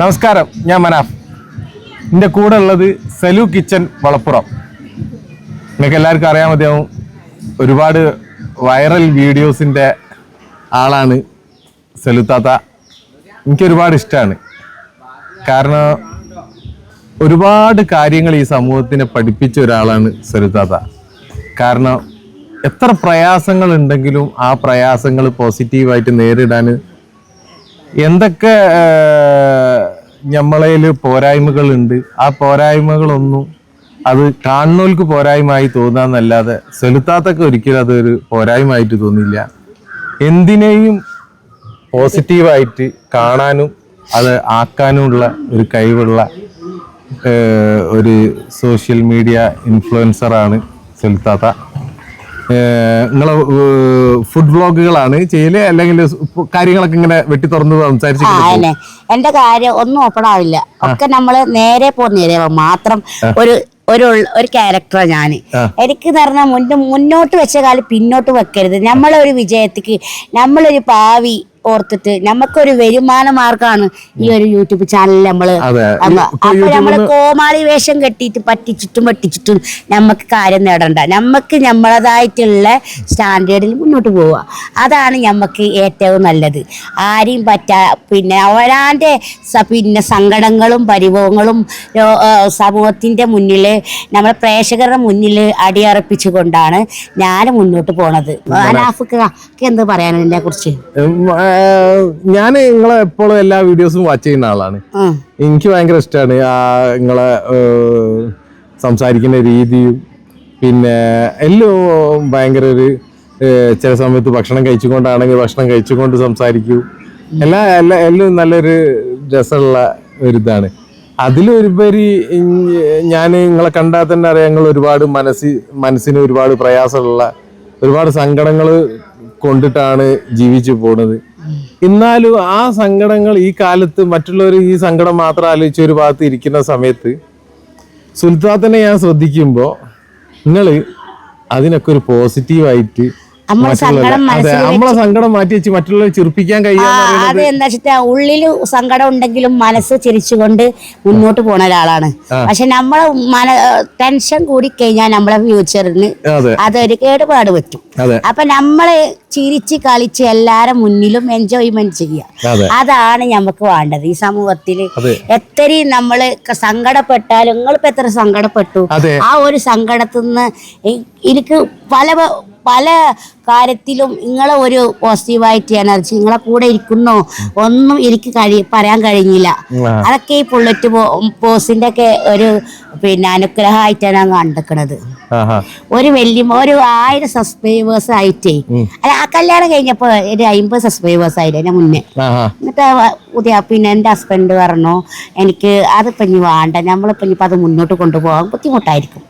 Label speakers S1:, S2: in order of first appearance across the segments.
S1: നമസ്കാരം ഞാൻ മനാഫ്. എന്റെ കൂടെ ഉള്ളത് സലു കിച്ചൻ വളപ്പുറം. നിങ്ങൾക്ക് എല്ലാവർക്കും അറിയാൻ മതിയാവും ഒരുപാട് വൈറൽ വീഡിയോസിന്റെ ആളാണ് സലുത്താത്ത താത്ത. ഒരുപാട് ഇഷ്ടമാണ്. കാരണം ഒരുപാട് കാര്യങ്ങൾ ഈ സമൂഹത്തിനെ പഠിപ്പിച്ച ഒരാളാണ് സലുത്താത്ത കാരണം എത്ര പ്രയാസങ്ങൾ ഉണ്ടെങ്കിലും ആ പ്രയാസങ്ങൾ പോസിറ്റീവായിട്ട് നേരിടാൻ എന്തൊക്കെ നമ്മളതിൽ പോരായ്മകളുണ്ട്? ആ പോരായ്മകളൊന്നും അത് കാണുന്നവർക്ക് പോരായ്മയായി തോന്നാന്നല്ലാതെ സെലുത്താത്തൊക്കെ ഒരിക്കലും അതൊരു പോരായ്മയായിട്ട് തോന്നില്ല എന്തിനേയും പോസിറ്റീവായിട്ട് കാണാനും അത് ആക്കാനുമുള്ള ഒരു കഴിവുള്ള ഒരു സോഷ്യൽ മീഡിയ ഇൻഫ്ലുവൻസറാണ് സെലുത്താത്ത. നിങ്ങളെ ഫുഡ് വ്ളോഗുകളാണ് ചെയ്യൽ? അല്ലെങ്കിൽ കാര്യങ്ങളൊക്കെ ഇങ്ങനെ വെട്ടി തുറന്ന് സംസാരിച്ചു
S2: എന്റെ കാര്യം ഒന്നും ഓപ്പൺ ആവില്ല. ഒക്കെ നമ്മൾ നേരെ പോന്നേരെ മാത്രം ഒരു ഒരു ഒരു ക്യാരക്ടറാണ് ഞാൻ. എനിക്ക് എന്ന് പറഞ്ഞാൽ മുന്നേ മുന്നോട്ട് വെച്ച കാലം പിന്നോട്ട് വെക്കരുത്. നമ്മളൊരു ഒരു വിജയത്തിക്ക് നമ്മളൊരു ഭാവി ഓർത്തിട്ട് നമുക്കൊരു വരുമാന മാർഗമാണ് ഈ ഒരു യൂട്യൂബ് ചാനൽ
S1: നമ്മൾ.
S2: അപ്പൊ
S1: നമ്മൾ
S2: കോമാളി വേഷം കെട്ടിയിട്ട് പറ്റിച്ചിട്ടും പറ്റിച്ചിട്ടും നമുക്ക് കാര്യം നേടണ്ട. നമുക്ക് നമ്മളതായിട്ടുള്ള സ്റ്റാൻഡേർഡിൽ മുന്നോട്ട് പോവുക. അതാണ് നമുക്ക് ഏറ്റവും നല്ലത്. ആരെയും പറ്റാ പിന്നെ അവരാന്റെ സ- പിന്നെ സങ്കടങ്ങളും പരിഭവങ്ങളും സമൂഹത്തിന്റെ മുന്നിൽ സമൂഹത്തിന്റെ മുന്നിൽ നമ്മളെ പ്രേക്ഷകരുടെ മുന്നിൽ അടിയറപ്പിച്ചുകൊണ്ടാണ് ഞാൻ മുന്നോട്ട് പോണത്. അനാഫിക്ക് എന്ത് ഇതിനെ കുറിച്ച്
S1: ഞാൻ നിങ്ങളെ എപ്പോഴും എല്ലാ വീഡിയോസും വാച്ച് ചെയ്യുന്ന ആളാണ്. എനിക്ക് ഭയങ്കര ഇഷ്ടമാണ് ആ നിങ്ങളെ സംസാരിക്കുന്ന രീതിയും. പിന്നെ എല്ലാം ഭയങ്കര ഒരു ചില സമയത്ത് ഭക്ഷണം കഴിച്ചുകൊണ്ടാണെങ്കിൽ ഭക്ഷണം കഴിച്ചുകൊണ്ട് സംസാരിക്കൂ. എല്ലാ എല്ലാ എല്ലാം നല്ലൊരു രസമുള്ള ഒരു ഇതാണ്. അതിലുപരി ഞാൻ നിങ്ങളെ കണ്ടാൽ തന്നെ അറിയാം നിങ്ങൾ ഒരുപാട് മനസ്സി മനസ്സിന് ഒരുപാട് പ്രയാസമുള്ള ഒരുപാട് സങ്കടങ്ങൾ കൊണ്ടിട്ടാണ് ജീവിച്ചു പോണത്. എന്നാലും ആ സങ്കടങ്ങൾ ഈ കാലത്ത് മറ്റുള്ളവർ ഈ സങ്കടം മാത്രം ആലോചിച്ച് ഒരു ഭാഗത്ത് ഇരിക്കുന്ന സമയത്ത് സുൽത്താത്തനെ ഞാൻ ശ്രദ്ധിക്കുമ്പോൾ നിങ്ങൾ അതിനൊക്കെ ഒരു പോസിറ്റീവായിട്ട്
S2: സങ്കടം
S1: നമ്മളെ സങ്കടം മാറ്റി വെച്ച് മറ്റുള്ളവരെ ചിരിപ്പിക്കാൻ
S2: ആ,
S1: അതെന്താ
S2: അത് എന്താ വെച്ചിട്ടാ ഉള്ളിൽ സങ്കടം ഉണ്ടെങ്കിലും മനസ്സ് ചിരിച്ചുകൊണ്ട് മുന്നോട്ട് പോണ ഒരാളാണ്. പക്ഷെ നമ്മളെ മന ടെൻഷൻ കൂടി കഴിഞ്ഞാൽ നമ്മളെ ഫ്യൂച്ചറിന്
S1: അതെ.
S2: അതൊരു കേടുപാട് പറ്റും. അപ്പൊ നമ്മൾ ചിരിച്ച് കളിച്ച് എല്ലാരും മുന്നിലും എൻജോയ്മെന്റ് ചെയ്യുക. അതാണ് നമുക്ക് വേണ്ടത് ഈ സമൂഹത്തിൽ. എത്ര നമ്മൾ സങ്കടപ്പെട്ടാലും നിങ്ങളിപ്പോ എത്ര സങ്കടപ്പെട്ടു? ആ ഒരു സങ്കടത്തിൽ നിന്ന് എനിക്ക് പല പല കാര്യത്തിലും നിങ്ങളെ ഒരു പോസിറ്റീവായിട്ട് എനർജി നിങ്ങളെ കൂടെ ഇരിക്കുന്നു. ഒന്നും എനിക്ക് കഴി പറയാൻ കഴിഞ്ഞില്ല. അതൊക്കെ ഈ പുള്ളറ്റ് പോസിന്റെ ഒക്കെ ഒരു പിന്നെ അനുഗ്രഹമായിട്ടാണ് ഞാൻ കണ്ടെക്കണത്. ഒരു വലിയ ഒരു ആയിരം സബ്സ്ക്രൈബേഴ്സ് ആയിട്ടേ. അല്ല ആ കല്യാണം കഴിഞ്ഞപ്പോ ഒരു അമ്പത് സബ്സ്ക്രൈബേഴ്സ് ആയിട്ട് എന്നെ മുന്നേ. എന്നിട്ട് പുതിയ പിന്നെ എന്റെ ഹസ്ബൻഡ് പറഞ്ഞു എനിക്ക് അതിപ്പോ ഇനി വേണ്ട. നമ്മളിപ്പോ ഇനിയിപ്പോൾ അത് മുന്നോട്ട് കൊണ്ടുപോകാൻ ബുദ്ധിമുട്ടായിരിക്കും.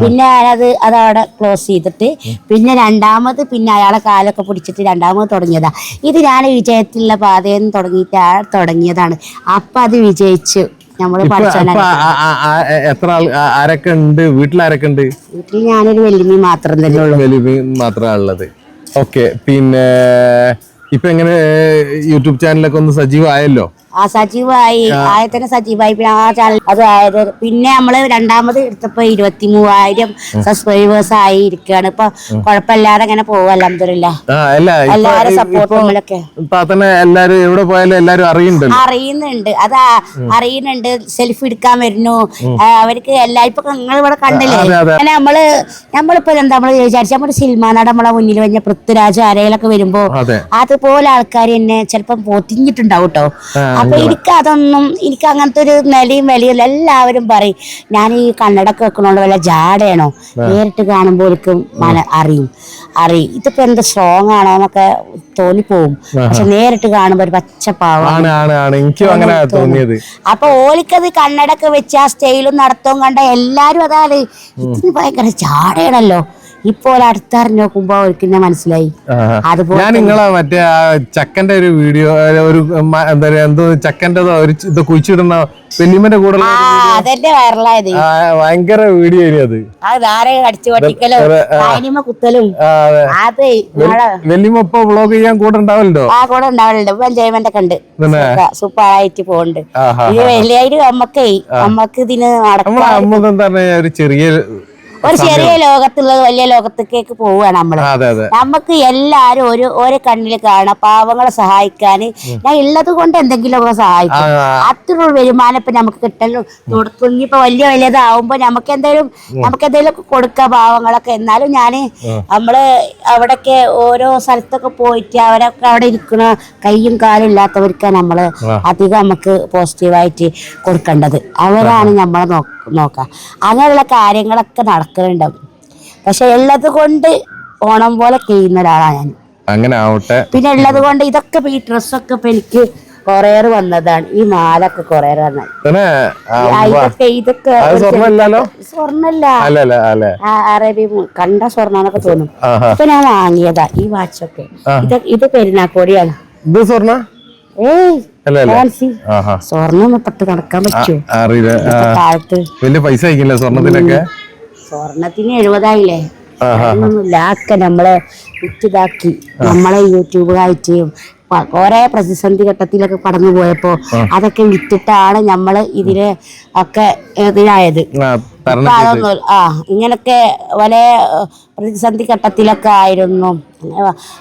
S2: പിന്നെ ഞാനത് അതവിടെ ക്ലോസ് ചെയ്തിട്ട് പിന്നെ രണ്ടാമത് പിന്നെ അയാളെ കാലൊക്കെ പിടിച്ചിട്ട് രണ്ടാമത് തുടങ്ങിയതാ. ഇത് ഞാൻ വിജയത്തിലുള്ള പാതയിൽ നിന്ന് തുടങ്ങിയിട്ട് തുടങ്ങിയതാണ്. അപ്പൊ അത് വിജയിച്ചു.
S1: ആ- എത്ര ആരൊക്കെ ഉണ്ട്? വീട്ടിൽ ആരൊക്കെ ഉണ്ട്
S2: വീട്ടിൽ ഞാനൊരു വെല്ലുമി മാത്രം തന്നെ ഉള്ളൂ.
S1: വലിയ മാത്രമാണ് ഉള്ളത്. ഓക്കെ പിന്നെ ഇപ്പൊ എങ്ങനെ യൂട്യൂബ് ചാനലൊക്കെ ഒന്ന് സജീവമായല്ലോ
S2: ആ സജീവായി ആയത്തന്നെ സജീവായി പിന്നെ ആ ചാനൽ അത് ആയത്. പിന്നെ നമ്മൾ രണ്ടാമത് എടുത്തപ്പോ ഇരുപത്തി മൂവായിരം സബ്സ്ക്രൈബേഴ്സ് ആയി ഇരിക്കാണ്. ഇപ്പൊ കുഴപ്പമില്ലാതെ അങ്ങനെ പോകും അലഹമില്ല എല്ലാരും സപ്പോർട്ടുകളൊക്കെ
S1: എല്ലാരും എവിടെ പോയാലും എല്ലാരും അറിയണ്ടല്ലോ
S2: അറിയുന്നുണ്ട്. അത് അറിയുന്നുണ്ട്. സെൽഫി എടുക്കാൻ വരുന്നു. അവർക്ക് എല്ലാ ഇപ്പൊ നിങ്ങൾ ഇവിടെ കണ്ടില്ലേ. അങ്ങനെ നമ്മൾ നമ്മളിപ്പോ എന്താ നമ്മൾ വിചാരിച്ച? നമ്മുടെ സിനിമ നട നമ്മളെ മുന്നിൽ വന്ന പൃഥ്വിരാജ് ആരെങ്കിലൊക്കെ വരുമ്പോ അതുപോലെ ആൾക്കാർ എന്നെ ചിലപ്പം പൊതിഞ്ഞിട്ടുണ്ടാവും കേട്ടോ അപ്പൊ എനിക്ക് അതൊന്നും എനിക്ക് അങ്ങനത്തെ ഒരു നിലയും വിലയും എല്ലാവരും പറയും ഞാൻ ഈ കണ്ണടക്ക് വെക്കണോണ്ട് വല്ല ജാടയാണോ? നേരിട്ട് കാണുമ്പോൾ എനിക്ക് മന അറിയും. അറിയും. ഇതിപ്പോ എന്ത് സ്ട്രോങ് ആണോ എന്നൊക്കെ തോന്നിപ്പോവും. പക്ഷെ നേരിട്ട് കാണുമ്പോ ഒരു പച്ചപ്പാവാണ്
S1: തോന്നിയത്.
S2: അപ്പൊ ഓലിക്കത് കണ്ണടക്ക് വെച്ച് ആ സ്റ്റൈലും നടത്തവും കണ്ട എല്ലാരും അതാണ്. ഇതിന് ഭയങ്കര ജാടയാണല്ലോ. ഇപ്പോൾ അടുത്ത നോക്കുമ്പോ അവർക്ക് എന്നെ മനസ്സിലായി. അതുപോലെ
S1: ഞാൻ നിങ്ങളെ മറ്റേ ആ ചക്കന്റെ ഒരു വീഡിയോ ഒരു മ- എന്താ പറയാ എന്തോ ചക്കന്റെ ഒരു ചി- ഇത് കുഴിച്ചിടുന്ന വെല്ലിമ്മന്റെ കൂടെ
S2: ആ അതെന്റെ വൈറലായത്.
S1: ഭയങ്കര വീഡിയോ ആയിരുന്നു അത്.
S2: അത് പൊട്ടിക്കലും കാനിമ കുത്തലും.
S1: ആ, അതെ.
S2: അത് നമ്മളെ
S1: വെല്ലിമ്മ ഇപ്പൊ വ്ളോഗ് ചെയ്യാൻ കൂടെ ഉണ്ടാവല്ലോ
S2: ആ കൂടെ ഉണ്ടാവലുണ്ട്. ഇപ്പൊ എൻജോയ്മെന്റ് ഒക്കെ ഉണ്ട്? സൂപ്പർ ആയിട്ട് പോകുന്നുണ്ട്
S1: ആഹാ.
S2: ഇത് വലിയായിട്ട് നമ്മക്കേ നമ്മക്ക് ഇതിന് നടക്ക
S1: നമ്മളെ അമ്മ എന്താ പറഞ്ഞ ഒരു ചെറിയ
S2: ഒരു ചെറിയ ലോകത്തുള്ളത് വലിയ ലോകത്തേക്ക് പോവുകയാണ്
S1: അതെ
S2: നമുക്ക് എല്ലാരും ഒരു ഒരു കണ്ണിൽ കാണാം. പാവങ്ങളെ സഹായിക്കാൻ. ഞാൻ ഉള്ളത് കൊണ്ട് എന്തെങ്കിലുമൊക്കെ സഹായിക്കും.
S1: ആ,
S2: അത്ര വരുമാനം ഇപ്പൊ നമുക്ക് കിട്ടലും. ഇനിയിപ്പോ വലിയ വലിയതാവുമ്പോ നമുക്ക് എന്തെങ്കിലും നമുക്ക് എന്തെങ്കിലും കൊടുക്കാം പാവങ്ങളൊക്കെ. എന്നാലും ഞാൻ നമ്മൾ അവിടൊക്കെ ഓരോ സ്ഥലത്തൊക്കെ പോയിട്ട് അവരൊക്കെ അവിടെ ഇരിക്കണ കൈയും കാലും ഇല്ലാത്തവർക്കാണ് നമ്മൾ അധികം നമുക്ക് പോസിറ്റീവായിട്ട് കൊടുക്കേണ്ടത്. അവരാണ് നമ്മളെ നോക്ക നോക്കാം. അങ്ങനെയുള്ള കാര്യങ്ങളൊക്കെ നടക്കുന്നുണ്ടാവും പക്ഷെ ഉള്ളത് കൊണ്ട് ഓണം പോലെ ചെയ്യുന്ന ഒരാളാണ് ഞാൻ.
S1: അങ്ങനെ ആവട്ടെ.
S2: പിന്നെ ഉള്ളത് കൊണ്ട് ഇതൊക്കെ ഈ ഡ്രസ്സൊക്കെ ഇപ്പൊ എനിക്ക് കൊറേർ വന്നതാണ്. ഈ മാലൊക്കെ കൊറേർ വന്നത്.
S1: പിന്നെ ആ,
S2: ആ, ഇതൊക്കെ ഇതൊക്കെ
S1: അത് സ്വർണമല്ലല്ലോ
S2: സ്വർണല്ല.
S1: അല്ല അല്ല
S2: ആ, അറബി കണ്ട സ്വർണാന്നൊക്കെ തോന്നും. ഇപ്പൊ ഞാൻ വാങ്ങിയതാ ഈ വാച്ചൊക്കെ ഇത് ഇത് പെരുന്നാക്കോടിയാണ്
S1: ഇത് സ്വർണ?
S2: ഏയ്. സ്വർണം പെട്ട് നടക്കാൻ പറ്റുമോ?
S1: അറിയില്ല. വലിയ പൈസ അയക്കില്ല സ്വർണത്തിനൊക്കെ?
S2: സ്വർണത്തിന് എഴുപതായില്ലേ? ഒന്നുമില്ല ആക്കെ നമ്മളെ വിറ്റിതാക്കി നമ്മളെ യൂട്യൂബ് കാഴ്ചയും കുറെ പ്രതിസന്ധി ഘട്ടത്തിലൊക്കെ കടന്നു പോയപ്പോ അതൊക്കെ വിറ്റിട്ടാണ് നമ്മൾ ഇതിനെ ഒക്കെ ഇതിനായത്
S1: ആ
S2: അതൊന്നും ആ ഇങ്ങനൊക്കെ വലിയ പ്രതിസന്ധി ഘട്ടത്തിലൊക്കെ ആയിരുന്നു.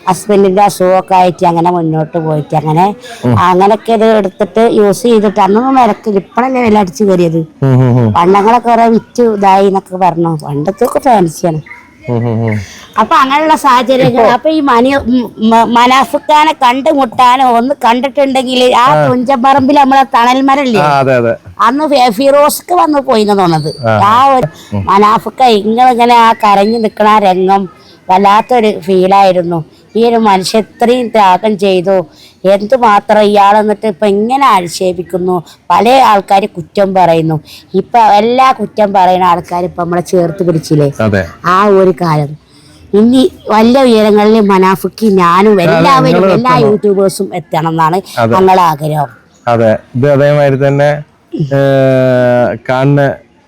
S2: ഹസ്ബൻഡിന്റെ അസുഖമൊക്കെ ആയിട്ട് അങ്ങനെ മുന്നോട്ട് പോയിട്ട് അങ്ങനെ അങ്ങനൊക്കെ ഇത് എടുത്തിട്ട് യൂസ് ചെയ്തിട്ട് അന്നൊന്നും വിലക്കില്ല. ഇപ്പഴല്ലേ വില അടിച്ചു കയറിയത്. പണ്ടങ്ങളൊക്കെ കുറെ വിറ്റ് ഇതായി എന്നൊക്കെ പറഞ്ഞു. പണ്ടത്തൊക്കെ ഫാൻസിയാണ്. അപ്പൊ അങ്ങനെയുള്ള സാഹചര്യങ്ങൾ. അപ്പൊ ഈ മനി മനാഫുക്കാനെ കണ്ടുമുട്ടാനോ ഒന്ന് കണ്ടിട്ടുണ്ടെങ്കിൽ ആ തുഞ്ചപ്പറമ്പിൽ നമ്മളെ
S1: തണൽമരല്ലേ?
S2: അന്ന് ഫിറോസ്ക്ക് വന്ന് പോയിന്ന് തോന്നത് ആ. ഒരു മനാഫുക്ക ഇങ്ങനെ ആ കരഞ്ഞു നിൽക്കണ ആ രംഗം വല്ലാത്തൊരു ഫീലായിരുന്നു ഈ ഒരു മനുഷ്യ ഇത്രയും ത്യാഗം ചെയ്തു. എന്തുമാത്രം ഇയാൾ എന്നിട്ട് ഇപ്പം ഇങ്ങനെ ആക്ഷേപിക്കുന്നു? പല ആൾക്കാർ കുറ്റം പറയുന്നു. ഇപ്പം എല്ലാ കുറ്റം പറയുന്ന ആൾക്കാർ ഇപ്പം നമ്മളെ ചേർത്ത് പിടിച്ചില്ലേ? ആ ഒരു കാലം. ഇനി വലിയ ഉയരങ്ങളിൽ മനാഫുക്ക് ഞാനും എല്ലാവരും എല്ലാ യൂട്യൂബേഴ്സും എത്തണം എന്നാണ് ഞങ്ങളുടെ ആഗ്രഹം.
S1: അതെ. ഇത് അതേമാതിരി തന്നെ കാണുന്ന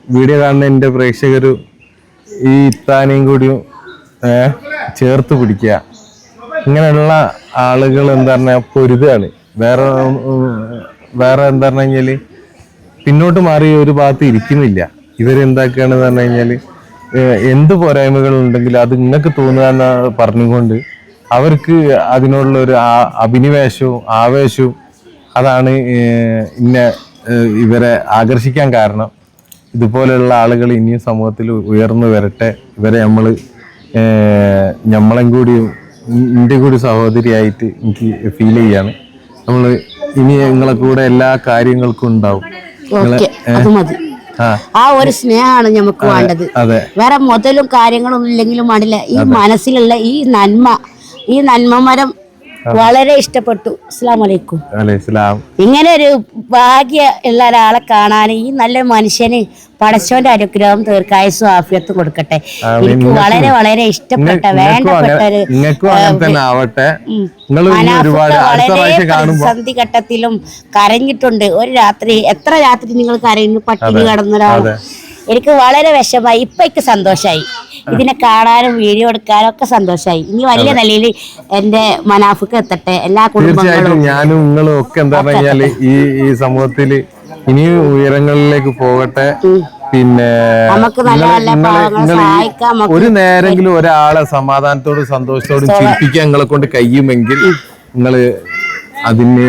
S1: വീഡിയോ കാണുന്ന എന്റെ പ്രേക്ഷകരും ഈ ഇത്താനെയും കൂടിയും ചേർത്ത് പിടിക്കുക. ഇങ്ങനെയുള്ള ആളുകൾ എന്താ പറഞ്ഞാൽ പൊരുതാണ് വേറെ വേറെ എന്താ പറഞ്ഞു കഴിഞ്ഞാൽ പിന്നോട്ട് മാറി ഒരു ഭാഗത്ത് ഇരിക്കുന്നില്ല. ഇവരെന്താക്കുകയാണെന്ന് പറഞ്ഞു കഴിഞ്ഞാൽ എന്ത് പോരായ്മകൾ ഉണ്ടെങ്കിലും അത് നിങ്ങൾക്ക് തോന്നുക എന്ന് പറഞ്ഞുകൊണ്ട് അവർക്ക് അതിനോടുള്ള ഒരു അഭിനിവേശവും ആവേശവും അതാണ് ഇന്നെ ഇവരെ ആകർഷിക്കാൻ കാരണം. ഇതുപോലെയുള്ള ആളുകൾ ഇനിയും സമൂഹത്തിൽ ഉയർന്നു വരട്ടെ. ഇവരെ നമ്മൾ നമ്മളെയും കൂടി എന്റെ കൂടി സഹോദരിയായിട്ട് എനിക്ക് ഫീൽ ചെയ്യാണ്. നമ്മൾ ഇനി നിങ്ങളെ കൂടെ എല്ലാ കാര്യങ്ങൾക്കും ഉണ്ടാവും. ആ.
S2: ഒരു സ്നേഹമാണ് നമുക്ക് വേണ്ടത്. വേറെ മുതലും കാര്യങ്ങളൊന്നും ഇല്ലെങ്കിലും വേണ്ടില്ല. ഈ മനസ്സിലുള്ള ഈ നന്മ ഈ നന്മ മരം വളരെ ഇഷ്ടപ്പെട്ടു. അസ്സാം വലൈക്കും ഇങ്ങനെ ഒരു ഭാഗ്യ ഉള്ള ഒരാളെ കാണാൻ ഈ നല്ല മനുഷ്യന് പടച്ചോന്റെ അനുഗ്രഹം തീർക്കായസും ആഫിയത്തും കൊടുക്കട്ടെ. എനിക്ക് വളരെ വളരെ ഇഷ്ടപ്പെട്ട വേണ്ടപ്പെട്ട ഒരു പ്രതിസന്ധി ഘട്ടത്തിലും കരഞ്ഞിട്ടുണ്ട്. ഒരു രാത്രി എത്ര രാത്രി നിങ്ങൾ കരയുന്നു? പട്ടിണി കിടന്നൊരാൾ. എനിക്ക് വളരെ വിഷമായി ഇപ്പൊ എനിക്ക് സന്തോഷമായി ഇതിനെ കാണാനും വീഡിയോ എടുക്കാനും ഒക്കെ സന്തോഷമായി ഇനി വലിയ നിലയിൽ എന്റെ മനാഫുക്ക് എത്തട്ടെ എല്ലാ കുടുംബങ്ങളും.
S1: ഞാനും നിങ്ങളും ഒക്കെ എന്താ പറഞ്ഞാൽ ഈ ഈ സമൂഹത്തിൽ ഇനി ഉയരങ്ങളിലേക്ക് പോകട്ടെ. പിന്നെ ഒരു നേരെങ്കിലും ഒരാളെ സമാധാനത്തോടും സന്തോഷത്തോടും ചിരിപ്പിക്കാൻ നിങ്ങളെ കൊണ്ട് കഴിയുമെങ്കിൽ നിങ്ങൾ അതിന്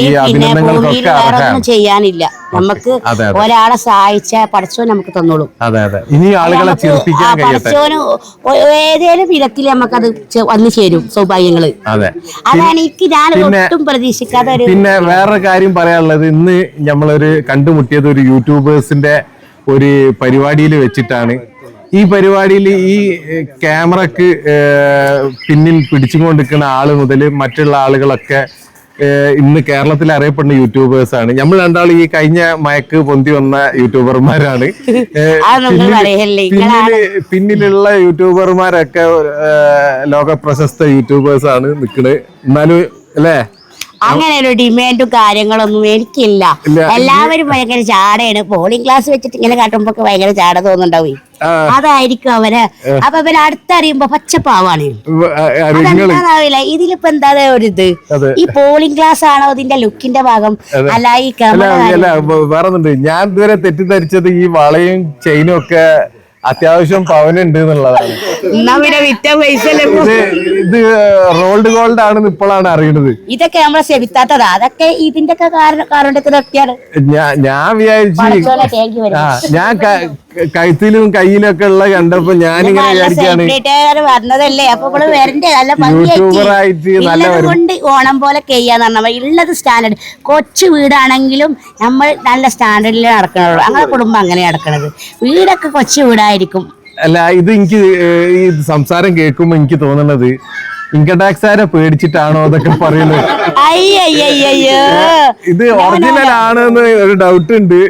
S2: ഈ പിന്നെ ഭൂമിയിൽ വേറെ ഒന്നും ചെയ്യാനില്ല. നമുക്ക്. ഒരാളെ സഹായിച്ച പഠിച്ചോ നമുക്ക് തന്നോളൂ.
S1: അതെ അതെ. ഇനി ആളുകളെ
S2: പഠിച്ചോന് ഏതേലും വിധത്തിൽ നമുക്കത് അത് വന്നു ചേരും സൗഭാഗ്യങ്ങൾ.
S1: അതെ.
S2: അതാണ് എനിക്ക് ഞാൻ ഒട്ടും പ്രതീക്ഷിക്കാത്ത ഒരു
S1: പിന്നെ വേറെ കാര്യം പറയാനുള്ളത്. ഇന്ന് നമ്മളൊരു കണ്ടുമുട്ടിയത് ഒരു യൂട്യൂബേഴ്സിന്റെ ഒരു പരിപാടിയിൽ വെച്ചിട്ടാണ്. ഈ പരിപാടിയിൽ ഈ ക്യാമറക്ക് പിന്നിൽ പിടിച്ചുകൊണ്ടിരിക്കുന്ന ആൾ മുതൽ മറ്റുള്ള ആളുകളൊക്കെ ഇന്ന് കേരളത്തിൽ അറിയപ്പെടുന്ന യൂട്യൂബേഴ്സ് ആണ്. നമ്മൾ രണ്ടാൾ ഈ കഴിഞ്ഞ മയക്ക് പൊന്തി വന്ന യൂട്യൂബർമാരാണ് പിന്നിലുള്ള യൂട്യൂബർമാരൊക്കെ ലോക പ്രശസ്ത യൂട്യൂബേഴ്സ് ആണ് നിൽക്കുന്നത് എന്നാലും അല്ലേ?
S2: അങ്ങനെ ഒരു ഡിമാൻഡും കാര്യങ്ങളൊന്നും എനിക്കില്ല. എല്ലാവരും ഭയങ്കര ചാടയാണ്. പോളിംഗ് ക്ലാസ് വെച്ചിട്ട് ഇങ്ങനെ കാട്ടുമ്പോ ഭയങ്കര ചാട തോന്നുന്നുണ്ടാവും. അതായിരിക്കും അവർ അപ്പൊ അവർ അടുത്തറിയുമ്പോ പച്ചപ്പാവാണ് അതെന്താണാവില്ല ഇതിലിപ്പോ എന്താ ഒരു ഇത് ഈ പോളിംഗ് ക്ലാസ് ആണോ ഇതിന്റെ ലുക്കിന്റെ ഭാഗം? അല്ല ഈ
S1: വേറെ ഞാൻ ഇതുവരെ തെറ്റിദ്ധരിച്ചത് ഈ വളയും ചെയിനും ഒക്കെ അത്യാവശ്യം പവനുണ്ട് എന്നുള്ളതാണ്.
S2: എന്നാ പിന്നെ വിറ്റ പൈസ
S1: ഇത് ഇത് റോൾഡ് ഗോൾഡ് ആണെന്ന് ഇപ്പോഴാണ് അറിയണത്.
S2: ഇതൊക്കെ നമ്മളെ ശ്രമിക്കാത്തതാ അതൊക്കെ ഇതിന്റെ ഒക്കെ
S1: ഞാൻ വിചാരിച്ചു ആ ഞാൻ ക- കഴുത്തിലും കയ്യിലും ഒക്കെ ഉള്ള കണ്ടപ്പോ ഞാനിങ്ങനെ വിചാരിക്കാണ്.
S2: വന്നതല്ലേ? അപ്പൊ ഇവിടെ വരണ്ടേ? നല്ല
S1: യൂട്യൂബറായിട്ട് നല്ല
S2: ഉള്ളത്
S1: വരും.
S2: കൊണ്ട് ഓണം പോലെ ചെയ്യാന്ന് പറഞ്ഞാൽ ഉള്ളത് സ്റ്റാൻഡേർഡ് കൊച്ചു വീടാണെങ്കിലും നമ്മൾ നല്ല സ്റ്റാൻഡേർഡിൽ നടക്കണുള്ളൂ. അങ്ങനെ കുടുംബം അങ്ങനെ നടക്കണത്. വീടൊക്കെ കൊച്ചു വീടായിരിക്കും
S1: അല്ല ഇത് എനിക്ക് ഈ സംസാരം കേൾക്കുമ്പോ എനിക്ക് തോന്നുന്നത് ഇൻകം ആരെ പേടിച്ചിട്ടാണോ അതൊക്കെ പറയുന്നത്
S2: അയ്യയ്യോ
S1: ഇത് ഒറിജിനൽ ആണെന്ന് ഒരു ഡൗട്ട് ഉണ്ട്.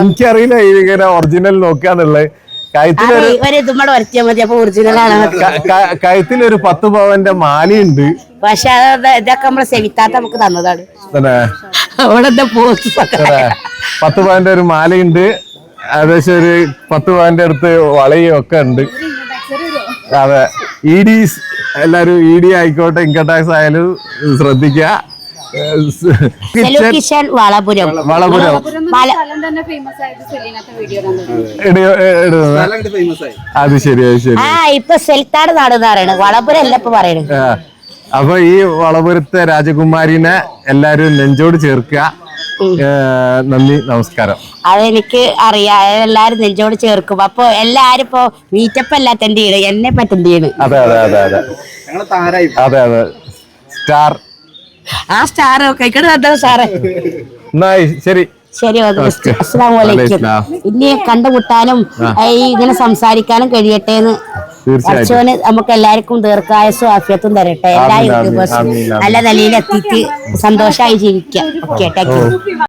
S1: എനിക്കറിയില്ല ഇങ്ങനെ ഒറിജിനൽ നോക്കാന്നുള്ളത്. കഴുത്തിൽ
S2: ഒരു
S1: പത്ത് പവന്റെ മാലയുണ്ട്.
S2: പക്ഷെ അത് ഇതൊക്കെ നമ്മളെ സെവിത്താത്ത നമുക്ക് തന്നതാണ്. അവിടെ
S1: പത്ത് പവന്റെ ഒരു മാലയുണ്ട്. ഏകദേശം ഒരു പത്ത് പവന്റെ അടുത്ത് വളയും ഒക്കെ ഉണ്ട്. അതെ. ഇ ഡി എല്ലാരും ഇ ഡി ആയിക്കോട്ടെ ഇൻകം ടാക്സ് ആയാലും ശ്രദ്ധിക്കുക.
S2: വളപുരം.
S1: വളപുരം. അത് ശരി അത് ശരി.
S2: ആ ഇപ്പൊ വളപുരം അല്ല ഇപ്പൊ പറയണത്
S1: ആ, അപ്പൊ ഈ വളപുരത്തെ രാജകുമാരിനെ എല്ലാരും നെഞ്ചോട് ചേർക്കുക. നന്ദി നമസ്കാരം.
S2: അതെനിക്ക് അറിയാം. എല്ലാരും നെഞ്ചോട് ചേർക്കും. അപ്പൊ എല്ലാരും ഇപ്പൊ മീറ്റപ്പ് അല്ല അറ്റൻഡ് ചെയ്യണം. എന്നെ പറ്റി എന്ത് ചെയ്യണ്.
S1: അതെ അതെ അതെ അതെ. അതെ അതെ. സ്റ്റാർ
S2: ആ സ്റ്റാർ കഴിക്കണ എന്താ സാറേ
S1: ശരി.
S2: ശരി. അസ്സാം വലൈക്കും. ഇനി കണ്ടുമുട്ടാനും ഇങ്ങനെ സംസാരിക്കാനും കഴിയട്ടെ എന്ന് പഠിച്ചോന് നമുക്ക് എല്ലാവർക്കും ദീർഘായുസും ആഫിയത്തും തരട്ടെ. എല്ലാ യൂട്യൂബേഴ്സും നല്ല നിലയിൽ എത്തിയിട്ട് സന്തോഷമായി ജീവിക്കാം. Okay thank